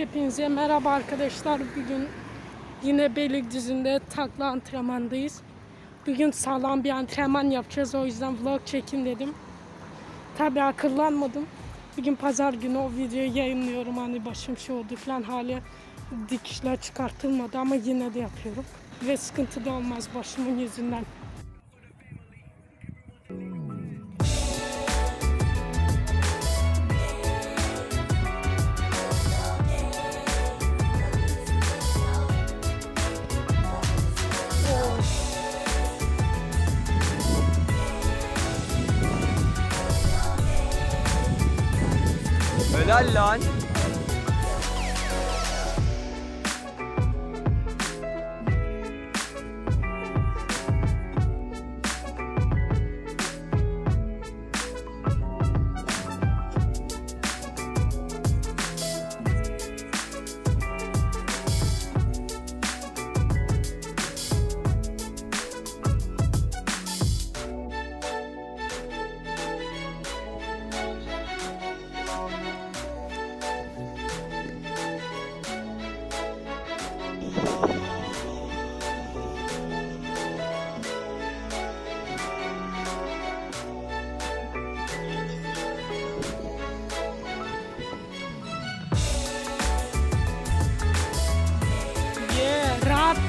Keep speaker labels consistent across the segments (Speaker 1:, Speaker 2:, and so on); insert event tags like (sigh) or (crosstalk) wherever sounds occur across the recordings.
Speaker 1: Hepinize merhaba arkadaşlar. Bugün yine Beylikdüzü'nde takla antrenmandayız. Bugün sağlam bir antrenman yapacağız. O yüzden vlog çekin dedim. Tabi akıllanmadım. Bugün pazar günü o videoyu yayınlıyorum. Hani başım şey oldu falan hala dikişler çıkartılmadı ama yine de yapıyorum. Ve sıkıntı da olmaz başımın yüzünden. London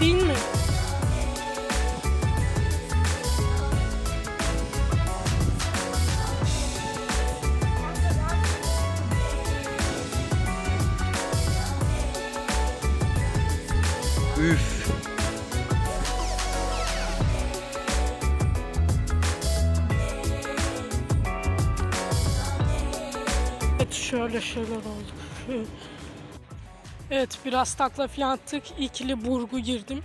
Speaker 1: değil mi?
Speaker 2: Üf.
Speaker 1: Evet şöyle şeyler oldu. Evet biraz takla falan attık. İkili burgu girdim.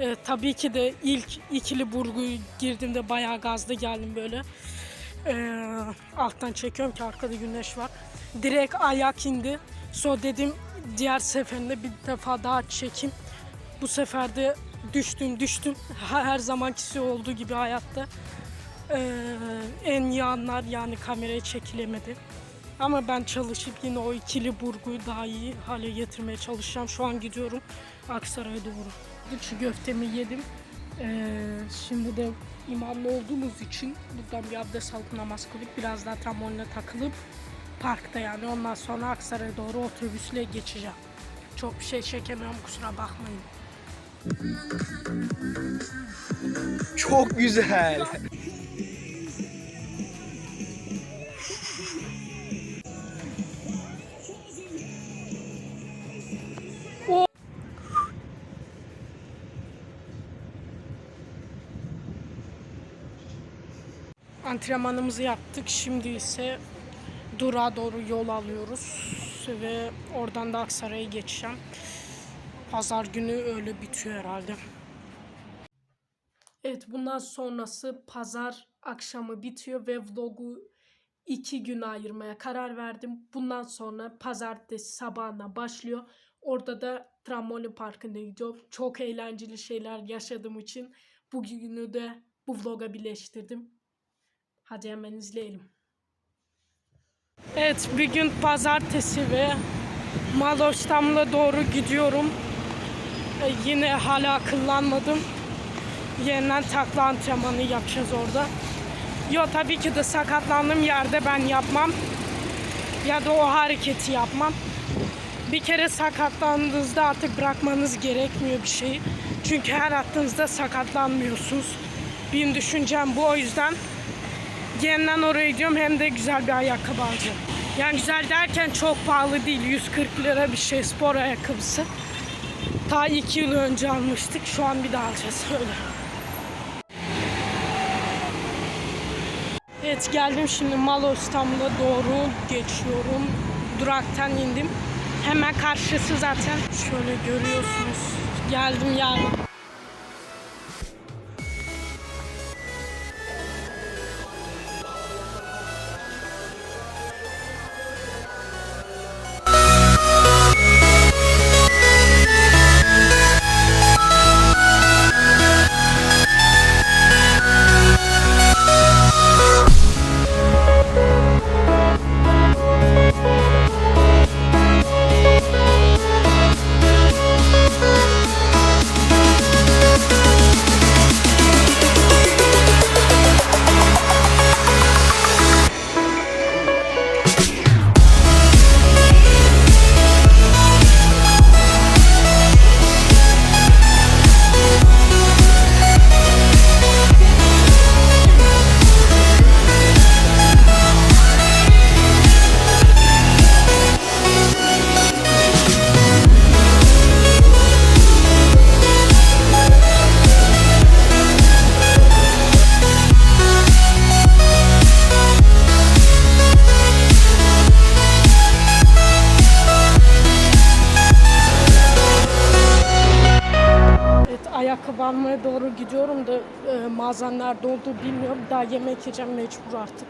Speaker 1: Ee, tabii ki de ilk ikili burgu girdiğimde bayağı gazlı geldim böyle. Ee, alttan çekiyorum ki arkada güneş var. Direkt ayak indi. So dedim diğer seferinde bir defa daha çekeyim. Bu sefer de düştüm düştüm. (laughs) Her zamankisi olduğu gibi hayatta. Ee, en iyi anlar yani kameraya çekilemedi. Ama ben çalışıp yine o ikili burguyu daha iyi hale getirmeye çalışacağım. Şu an gidiyorum Aksaray'a doğru. Şu köftemi yedim. Ee, şimdi de imamlı olduğumuz için buradan bir abdest alıp namaz kılıp biraz daha tramboline takılıp parkta yani ondan sonra Aksaray'a doğru otobüsle geçeceğim. Çok bir şey çekemiyorum kusura bakmayın.
Speaker 2: Çok güzel.
Speaker 1: Antrenmanımızı yaptık. Şimdi ise Dura doğru yol alıyoruz ve oradan da Aksaray'a geçeceğim. Pazar günü öyle bitiyor herhalde. Evet bundan sonrası pazar akşamı bitiyor ve vlogu iki gün ayırmaya karar verdim. Bundan sonra pazartesi sabahına başlıyor. Orada da trambolin parkına gidiyorum. Çok eğlenceli şeyler yaşadığım için bugünü de bu vloga birleştirdim. Hadi hemen izleyelim. Evet bir gün pazartesi ve Maloştam'la doğru gidiyorum. Ee, yine hala akıllanmadım. Yeniden takla antrenmanı yapacağız orada. Yo tabii ki de sakatlandığım yerde ben yapmam. Ya da o hareketi yapmam. Bir kere sakatlandığınızda artık bırakmanız gerekmiyor bir şeyi. Çünkü her attığınızda sakatlanmıyorsunuz. Benim düşüncem bu o yüzden yeniden oraya gidiyorum hem de güzel bir ayakkabı alacağım. Yani güzel derken çok pahalı değil. 140 lira bir şey spor ayakkabısı. Ta 2 yıl önce almıştık. Şu an bir daha alacağız öyle. Evet geldim şimdi Malostam'da doğru geçiyorum. Duraktan indim. Hemen karşısı zaten. Şöyle görüyorsunuz. Geldim yani. E, mağazan nerede bilmiyorum. Daha yemek yiyeceğim mecbur artık.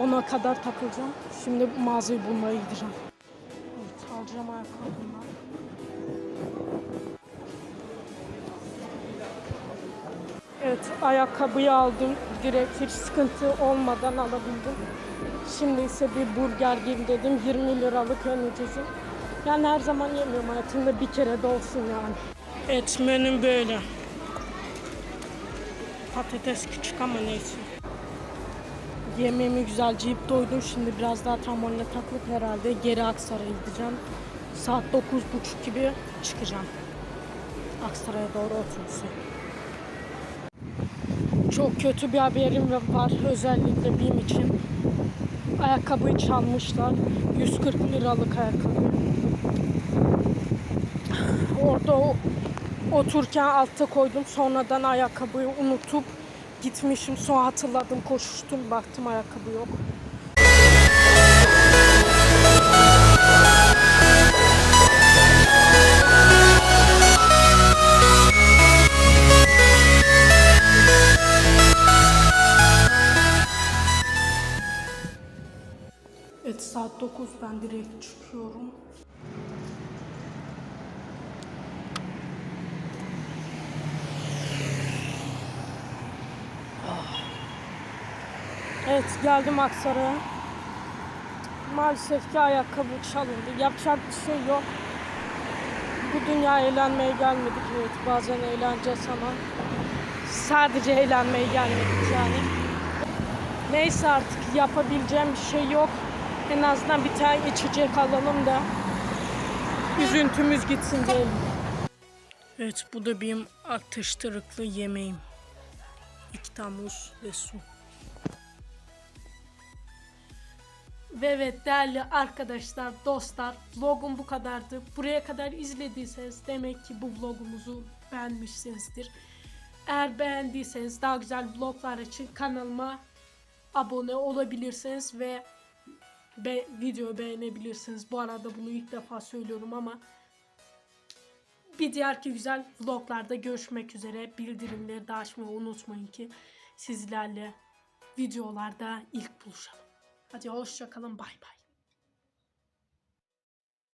Speaker 1: Ona kadar takılacağım. Şimdi mağazayı bulmaya gideceğim. Evet, alacağım ayakkabımı. Evet, ayakkabıyı aldım. Direkt hiç sıkıntı olmadan alabildim. Şimdi ise bir burger gibi dedim. 20 liralık en ucuzu. Yani her zaman yemiyorum hayatımda bir kere de olsun yani. Menüm böyle. Patates küçük ama neyse. Yemeğimi güzelce yiyip doydum. Şimdi biraz daha tramboline takılıp herhalde geri Aksaray'a gideceğim. Saat 9.30 gibi çıkacağım. Aksaray'a doğru otobüse. Çok kötü bir haberim var özellikle benim için. Ayakkabıyı çalmışlar. 140 liralık ayakkabı. Orada o- otururken altta koydum. Sonradan ayakkabıyı unutup gitmişim. Sonra hatırladım koşuştum baktım ayakkabı yok. Evet saat 9 ben direkt çıkıyorum. Evet geldim Aksaray'a. Maalesef ki ayakkabı çalındı. Yapacak bir şey yok. Bu dünya eğlenmeye gelmedik. Evet bazen eğleneceğiz ama sadece eğlenmeye gelmedik yani. Neyse artık yapabileceğim bir şey yok. En azından bir tane içecek alalım da üzüntümüz gitsin diyelim. Evet bu da benim atıştırıklı yemeğim. İki muz ve su. Ve evet değerli arkadaşlar, dostlar vlogum bu kadardı. Buraya kadar izlediyseniz demek ki bu vlogumuzu beğenmişsinizdir. Eğer beğendiyseniz daha güzel vloglar için kanalıma abone olabilirsiniz ve be, video beğenebilirsiniz. Bu arada bunu ilk defa söylüyorum ama bir diğerki güzel vloglarda görüşmek üzere. Bildirimleri de açmayı unutmayın ki sizlerle videolarda ilk buluşalım. Hadi hoşçakalın bay bay.